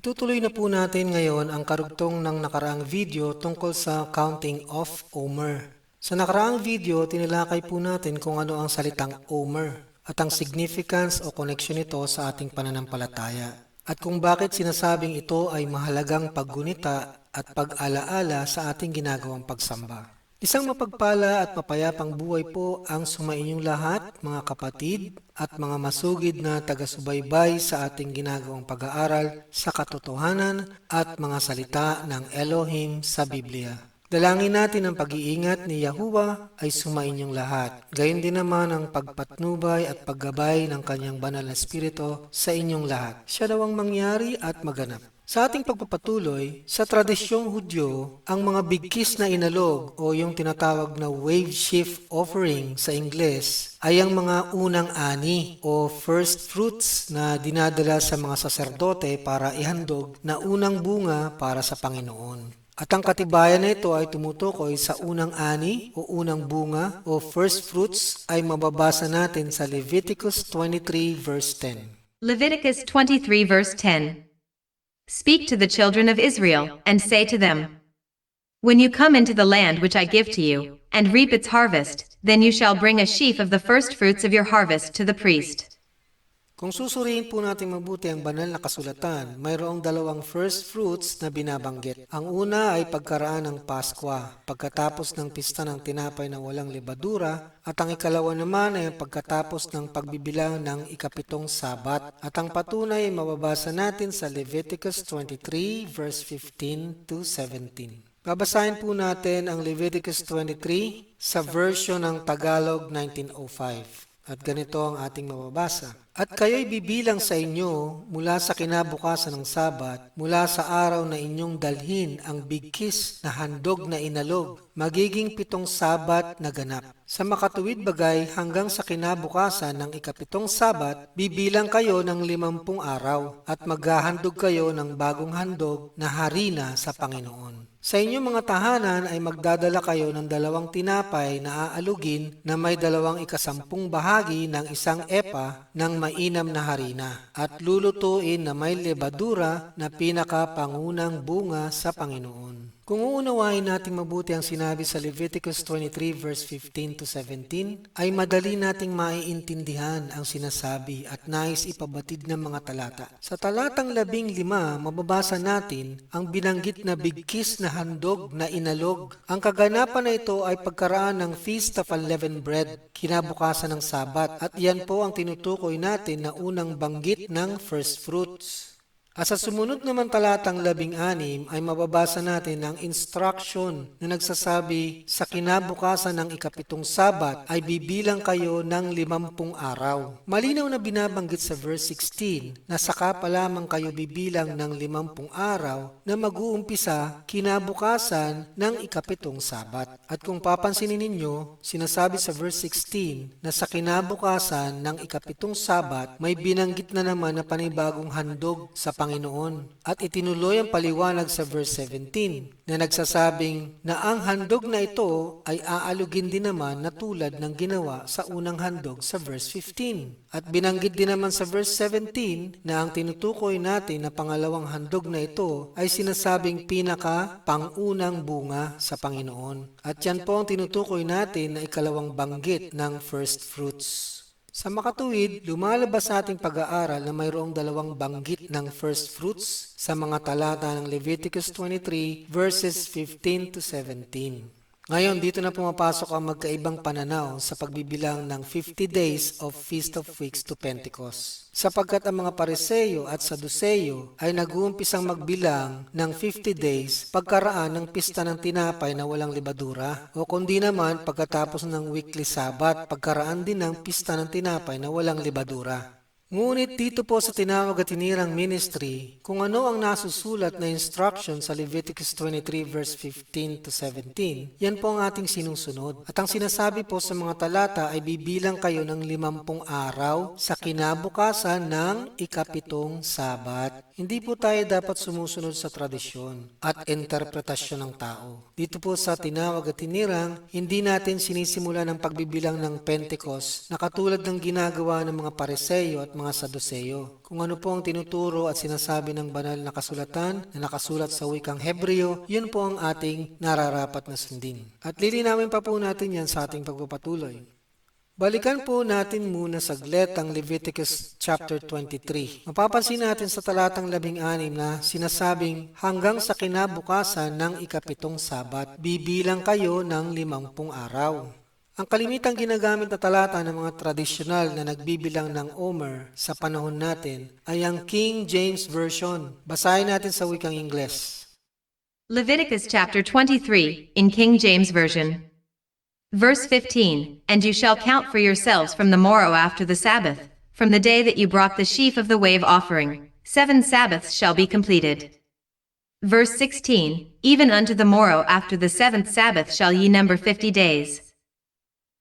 Itutuloy na po natin ngayon ang karugtong ng nakaraang video tungkol sa counting of Omer. Sa nakaraang video, tinilakay po natin kung ano ang salitang Omer at ang significance o connection nito sa ating pananampalataya at kung bakit sinasabing ito ay mahalagang paggunita at pag-alaala sa ating ginagawang pagsamba. Isang mapagpala at mapayapang buhay po ang sumainyong lahat, mga kapatid at mga masugid na taga-subaybay sa ating ginagawang pag-aaral sa katotohanan at mga salita ng Elohim sa Biblia. Dalangin natin ang pag-iingat ni Yahuwah ay sumainyong lahat. Gayon din naman ang pagpatnubay at paggabay ng kanyang banal na spirito sa inyong lahat. Siya daw ang mangyari at maganap. Sa ating pagpapatuloy, sa tradisyong Hudyo, ang mga bigkis na inalog o yung tinatawag na wave shift offering sa Ingles ay ang mga unang ani o first fruits na dinadala sa mga saserdote para ihandog na unang bunga para sa Panginoon. At ang katibayan na ito ay tumutukoy sa unang ani o unang bunga o first fruits ay mababasa natin sa Leviticus 23 verse 10. Leviticus 23 verse 10. Speak to the children of Israel, and say to them, When you come into the land which I give to you, and reap its harvest, then you shall bring a sheaf of the first fruits of your harvest to the priest. Kung susuriin po natin mabuti ang banal na kasulatan, mayroong dalawang first fruits na binabanggit. Ang una ay pagkaraan ng Paskwa, pagkatapos ng pista ng tinapay na walang libadura, at ang ikalawa naman ay ang pagkatapos ng pagbibilang ng ikapitong sabat. At ang patunay ay mababasa natin sa Leviticus 23 verse 15 to 17. Babasahin po natin ang Leviticus 23 sa version ng Tagalog 1905. At ganito ang ating mababasa. At kayo'y bibilang sa inyo mula sa kinabukasan ng Sabat, mula sa araw na inyong dalhin ang bigkis na handog na inalog, magiging pitong Sabat na ganap. Sa makatuwid bagay hanggang sa kinabukasan ng ikapitong Sabat, bibilang kayo ng limampung araw at maghahandog kayo ng bagong handog na harina sa Panginoon. Sa inyong mga tahanan ay magdadala kayo ng dalawang tinapay na aalugin na may dalawang ikasampung bahagi ng isang epa ng mainam na harina at lulutuin na may lebadura na pinakapangunang bunga sa Panginoon. Kung uunawain natin mabuti ang sinabi sa Leviticus 23 verse 15 to 17, ay madali nating maiintindihan ang sinasabi at nais ipabatid ng mga talata. Sa talatang labing lima, mababasa natin ang binanggit na bigkis na handog na inalog. Ang kaganapan na ito ay pagkaraan ng Feast of Unleavened Bread, kinabukasan ng Sabat, at yan po ang tinutukoy natin na unang banggit ng first fruits. At sa sumunod naman talatang labing anim ay mababasa natin ang instruction na nagsasabi sa kinabukasan ng ikapitong sabat ay bibilang kayo ng limampung araw. Malinaw na binabanggit sa verse 16 na saka pa lamang kayo bibilang ng limampung araw na mag-uumpisa kinabukasan ng ikapitong sabat. At kung papansinin ninyo, sinasabi sa verse 16 na sa kinabukasan ng ikapitong sabat may binanggit na naman na panibagong handog sa Panginoon. At itinuloy ang paliwanag sa verse 17 na nagsasabing na ang handog na ito ay aalugin din naman na tulad ng ginawa sa unang handog sa verse 15. At binanggit din naman sa verse 17 na ang tinutukoy natin na pangalawang handog na ito ay sinasabing pinaka pangunang bunga sa Panginoon. At yan po ang tinutukoy natin na ikalawang banggit ng first fruits. Sa makatuwid, lumalabas sa ating pag-aaral na mayroong dalawang banggit ng first fruits sa mga talata ng Leviticus 23 verses 15 to 17. Ngayon, dito na pumapasok ang magkaibang pananaw sa pagbibilang ng 50 days of Feast of Weeks to Pentecost. Sapagkat ang mga Pariseyo at Saduseyo ay nag-uumpisang magbilang ng 50 days pagkaraan ng pista ng tinapay na walang libadura o kundi naman pagkatapos ng weekly Sabat pagkaraan din ng pista ng tinapay na walang libadura. Ngunit dito po sa tinawag at tinirang ministry, kung ano ang nasusulat na instruction sa Leviticus 23 verse 15 to 17, yan po ang ating sinusunod. At ang sinasabi po sa mga talata ay bibilang kayo ng limampung araw sa kinabukasan ng ikapitong sabat. Hindi po tayo dapat sumusunod sa tradisyon at interpretasyon ng tao. Dito po sa tinawag at tinirang, hindi natin sinisimula ng pagbibilang ng Pentecost na katulad ng ginagawa ng mga Pareseyo at mga Saduseyo. Kung ano po ang tinuturo at sinasabi ng banal na kasulatan na nakasulat sa wikang Hebreo, yun po ang ating nararapat na sundin. At lilinawin pa po natin yan sa ating pagpapatuloy. Balikan po natin muna saglit ang Leviticus chapter 23. Mapapansin natin sa talatang 16 na sinasabing hanggang sa kinabukasan ng ikapitong sabat, bibilang kayo ng limampung araw. Ang kalimitang ginagamit na talata ng mga tradisyonal na nagbibilang ng Omer sa panahon natin ay ang King James Version. Basahin natin sa wikang Ingles. Leviticus chapter 23, in King James Version. Verse 15 And you shall count for yourselves from the morrow after the Sabbath, from the day that you brought the sheaf of the wave offering, seven Sabbaths shall be completed. Verse 16 Even unto the morrow after the seventh Sabbath shall ye number fifty days.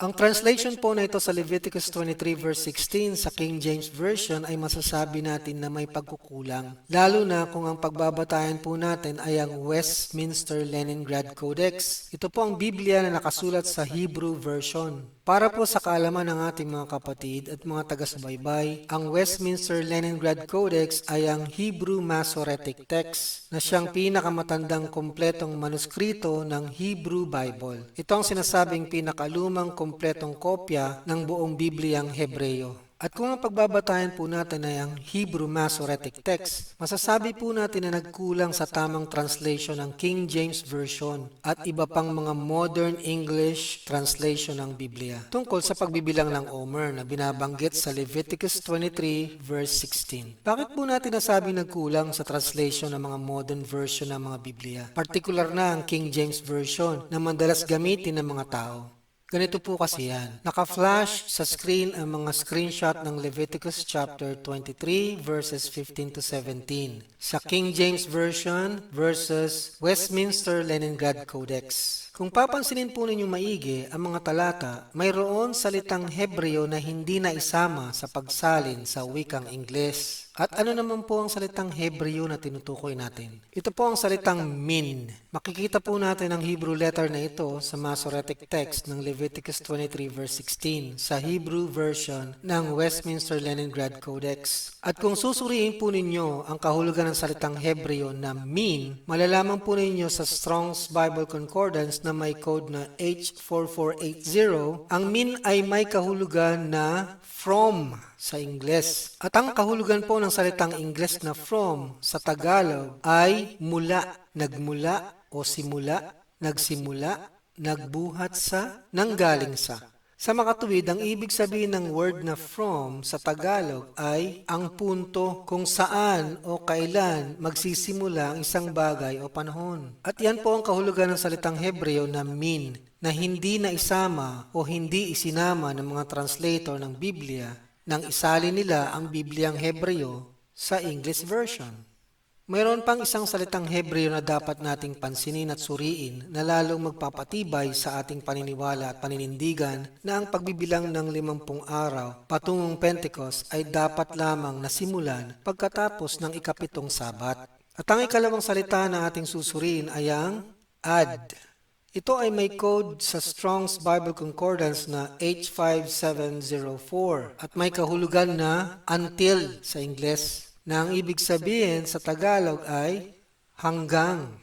Ang translation po na ito sa Leviticus 23 verse 16 sa King James Version ay masasabi natin na may pagkukulang. Lalo na kung ang pagbabatayan po natin ay ang Westminster Leningrad Codex. Ito po ang Biblia na nakasulat sa Hebrew Version. Para po sa kaalaman ng ating mga kapatid at mga taga-subaybay, ang Westminster Leningrad Codex ay ang Hebrew Masoretic Text na siyang pinakamatandang kompletong manuskrito ng Hebrew Bible. Ito ang sinasabing pinakalumang kompletong kopya ng buong Bibliang Hebreo. At kung ang pagbabatayan po natin ay ang Hebrew Masoretic Text, masasabi po natin na nagkulang sa tamang translation ng King James Version at iba pang mga modern English translation ng Biblia tungkol sa pagbibilang ng Omer na binabanggit sa Leviticus 23 verse 16. Bakit po natin nasabing nagkulang sa translation ng mga modern version ng mga Biblia? Partikular na ang King James Version na madalas gamitin ng mga tao. Ganito po kasi yan. Naka-flash sa screen ang mga screenshot ng Leviticus chapter 23 verses 15 to 17 sa King James Version versus Westminster Leningrad Codex. Kung papansinin po ninyo maigi ang mga talata, mayroon salitang Hebreo na hindi na isama sa pagsalin sa wikang Ingles. At ano naman po ang salitang Hebreo na tinutukoy natin? Ito po ang salitang min. Makikita po natin ang Hebrew letter na ito sa Masoretic text ng Leviticus 23 verse 16 sa Hebrew version ng Westminster Leningrad Codex. At kung susuriin po ninyo ang kahulugan ng salitang Hebreo na min, malalaman po ninyo sa Strong's Bible Concordance na may code na H4480, ang min ay may kahulugan na from sa Ingles. At ang kahulugan po ng salitang Ingles na from sa Tagalog ay mula, nagmula o simula, nagsimula, nagbuhat sa, nanggaling sa. Sa makatuwid, ang ibig sabihin ng word na from sa Tagalog ay ang punto kung saan o kailan magsisimula ang isang bagay o panahon. At yan po ang kahulugan ng salitang Hebreo na min, na hindi na isama o hindi isinama ng mga translator ng Biblia nang isali nila ang Bibliang Hebreo sa English version. Mayroon pang isang salitang Hebreo na dapat nating pansinin at suriin na lalong magpapatibay sa ating paniniwala at paninindigan na ang pagbibilang ng limampung araw patungong Pentecost ay dapat lamang nasimulan pagkatapos ng ikapitong sabat. At ang ikalawang salita na ating susuriin ay ang ad. Ito ay may code sa Strong's Bible Concordance na H5704 at may kahulugan na until sa Ingles na ang ibig sabihin sa Tagalog ay hanggang.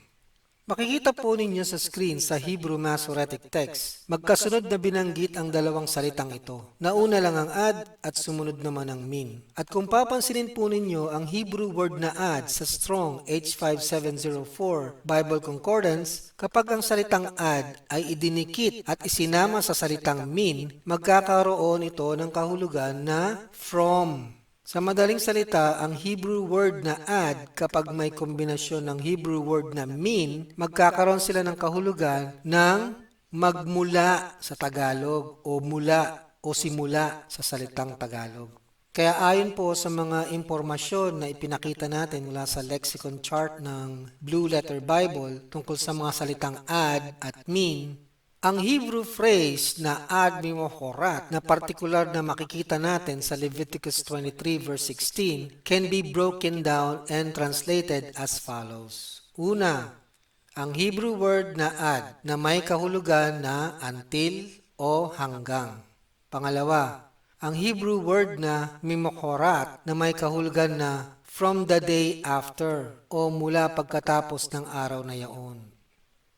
Makikita po ninyo sa screen sa Hebrew Masoretic Text. Magkasunod na binanggit ang dalawang salitang ito. Nauna lang ang ad at sumunod naman ang min. At kung papansinin po ninyo ang Hebrew word na ad sa Strong H5704 Bible Concordance, kapag ang salitang ad ay idinikit at isinama sa salitang min, magkakaroon ito ng kahulugan na from. Sa madaling salita, ang Hebrew word na add kapag may kombinasyon ng Hebrew word na mean, magkakaroon sila ng kahulugan ng magmula sa Tagalog o mula o simula sa salitang Tagalog. Kaya ayon po sa mga impormasyon na ipinakita natin mula sa lexicon chart ng Blue Letter Bible tungkol sa mga salitang add at mean, ang Hebrew phrase na ad mimohorat na partikular na makikita natin sa Leviticus 23 verse 16 can be broken down and translated as follows. Una, ang Hebrew word na ad na may kahulugan na until o hanggang. Pangalawa, ang Hebrew word na mimokorat na may kahulugan na from the day after o mula pagkatapos ng araw na yaon.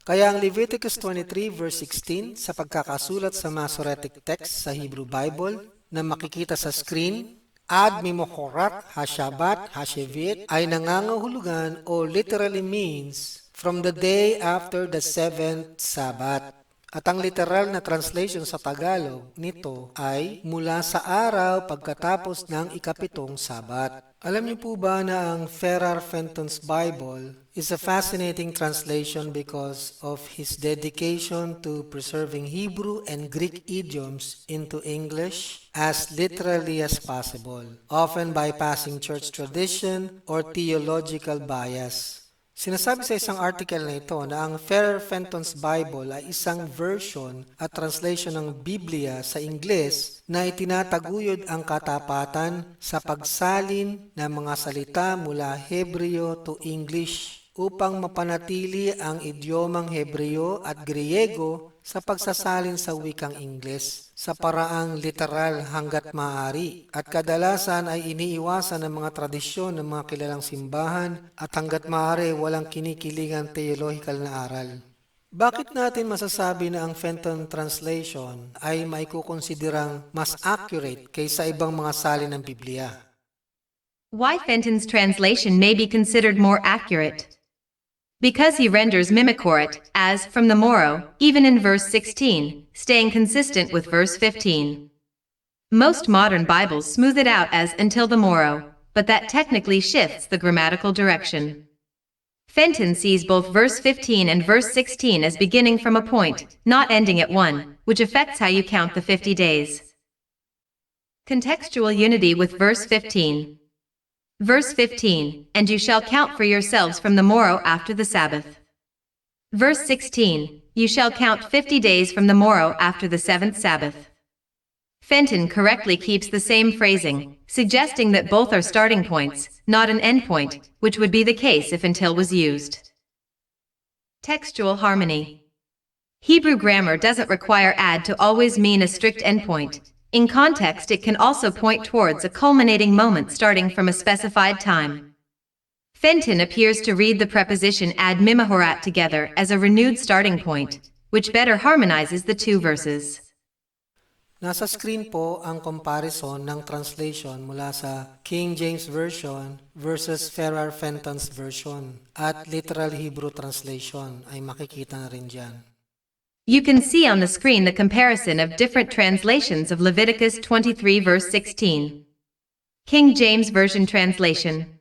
Kaya ang Leviticus 23 verse 16 sa pagkakasulat sa Masoretic text sa Hebrew Bible na makikita sa screen, ad mimokorat hashabat hashevit ay nangangahulugan o literally means from the day after the seventh Sabbath. At ang literal na translation sa Tagalog nito ay mula sa araw pagkatapos ng ikapitong Sabat. Alam niyo po ba na ang Ferrar Fenton's Bible is a fascinating translation because of his dedication to preserving Hebrew and Greek idioms into English as literally as possible, often bypassing church tradition or theological bias. Sinasabi sa isang article na ito na ang Ferrer Fenton's Bible ay isang version at translation ng Biblia sa Ingles na itinataguyod ang katapatan sa pagsalin ng mga salita mula Hebreo to English upang mapanatili ang idiomang Hebreo at Griego sa pagsasalin sa wikang Ingles sa paraang literal hanggat maaari at kadalasan ay iniiwasan ng mga tradisyon ng mga kilalang simbahan at hanggat maaari walang kinikilingang theological na aral. Bakit natin masasabi na ang Fenton Translation ay maikukonsiderang mas accurate kaysa ibang mga salin ng Biblia? Why Fenton's translation may be considered more accurate. Because he renders mimicorit as from the Moro, even in verse 16, staying consistent with verse 15. Most modern Bibles smooth it out as until the Moro, but that technically shifts the grammatical direction. Fenton sees both verse 15 and verse 16 as beginning from a point, not ending at one, which affects how you count the 50 days. Contextual unity with verse 15. Verse 15, and you shall count for yourselves from the morrow after the Sabbath. Verse 16, you shall count 50 days from the morrow after the seventh Sabbath. Fenton correctly keeps the same phrasing, suggesting that both are starting points, not an endpoint, which would be the case if until was used. Textual harmony. Hebrew grammar doesn't require add to always mean a strict endpoint. In context, it can also point towards a culminating moment starting from a specified time. Fenton appears to read the preposition ad mimahorat together as a renewed starting point, which better harmonizes the two verses. Nasa screen po ang comparison ng translation mula sa King James Version versus Ferrar Fenton's version at literal Hebrew translation ay makikita na rin dyan. You can see on the screen the comparison of different translations of Leviticus 23 verse 16. King James Version Translation.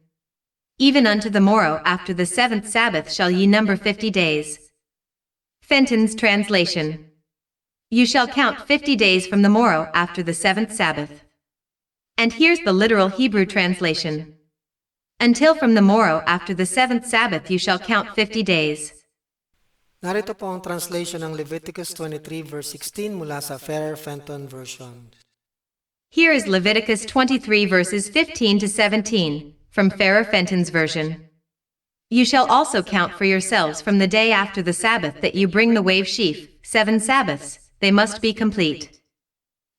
Even unto the morrow after the seventh Sabbath shall ye number fifty days. Fenton's Translation. You shall count fifty days from the morrow after the seventh Sabbath. And here's the literal Hebrew translation. Until from the morrow after the seventh Sabbath you shall count fifty days. Narito po ang translation ng Leviticus 23 verse 16 mula sa Ferrer Fenton version. Here is Leviticus 23 verses 15 to 17 from Farah Fenton's version. You shall also count for yourselves from the day after the Sabbath that you bring the wave sheaf, seven Sabbaths, they must be complete.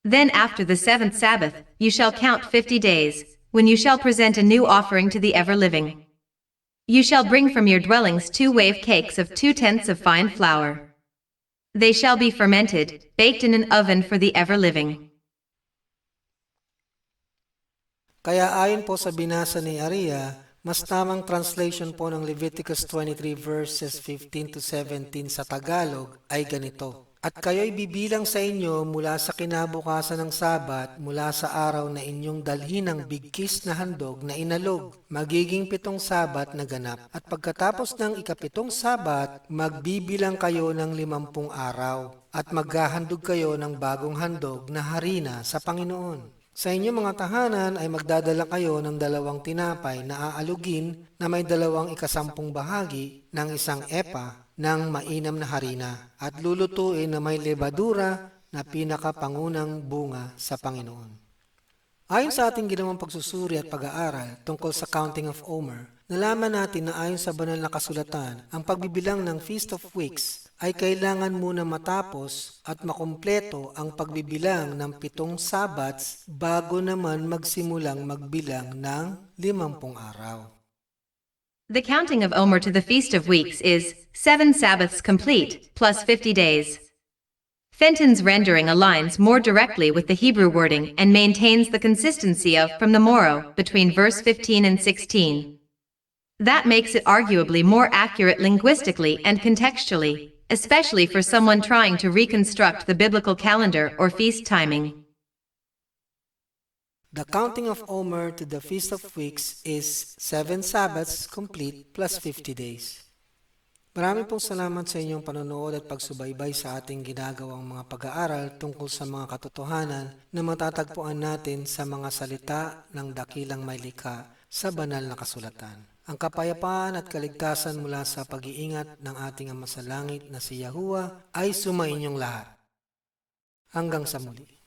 Then after the seventh Sabbath, you shall count fifty days, when you shall present a new offering to the ever-living. You shall bring from your dwellings two wave cakes of two tenths of fine flour. They shall be fermented, baked in an oven for the ever-living. Kaya ayon po sa binasa ni Aria, mas tamang translation po ng Leviticus 23 verses 15 to 17 sa Tagalog ay ganito. At kayo'y bibilang sa inyo mula sa kinabukasan ng Sabat, mula sa araw na inyong dalhin ng bigkis na handog na inalog, magiging pitong Sabat na ganap. At pagkatapos ng ikapitong Sabat, magbibilang kayo ng limampung araw, at maghahandog kayo ng bagong handog na harina sa Panginoon. Sa inyong mga tahanan ay magdadala kayo ng dalawang tinapay na aalugin na may dalawang ikasampung bahagi ng isang epa ng mainam na harina at lulutuin na may lebadura na pinakapangunang bunga sa Panginoon. Ayon sa ating ginawang pagsusuri at pag-aaral tungkol sa counting of Omer, nalaman natin na ayon sa banal na kasulatan, ang pagbibilang ng Feast of Weeks ay kailangan muna matapos at makumpleto ang pagbibilang ng pitong sabats bago naman magsimulang magbilang ng limampung araw. The counting of Omer to the Feast of Weeks is seven Sabbaths complete, plus 50 days. Fenton's rendering aligns more directly with the Hebrew wording and maintains the consistency of from the Moro between verse 15 and 16. That makes it arguably more accurate linguistically and contextually, especially for someone trying to reconstruct the biblical calendar or feast timing. The counting of Omer to the Feast of Weeks is 7 Sabbaths complete plus 50 days. Maraming pong salamat sa inyong panonood at pagsubaybay sa ating ginagawang mga pag-aaral tungkol sa mga katotohanan na matatagpuan natin sa mga salita ng dakilang may likha sa banal na kasulatan. Ang kapayapaan at kaligtasan mula sa pag-iingat ng ating Ama sa Langit na si Yahuwah ay sumainyong lahat. Hanggang sa muli.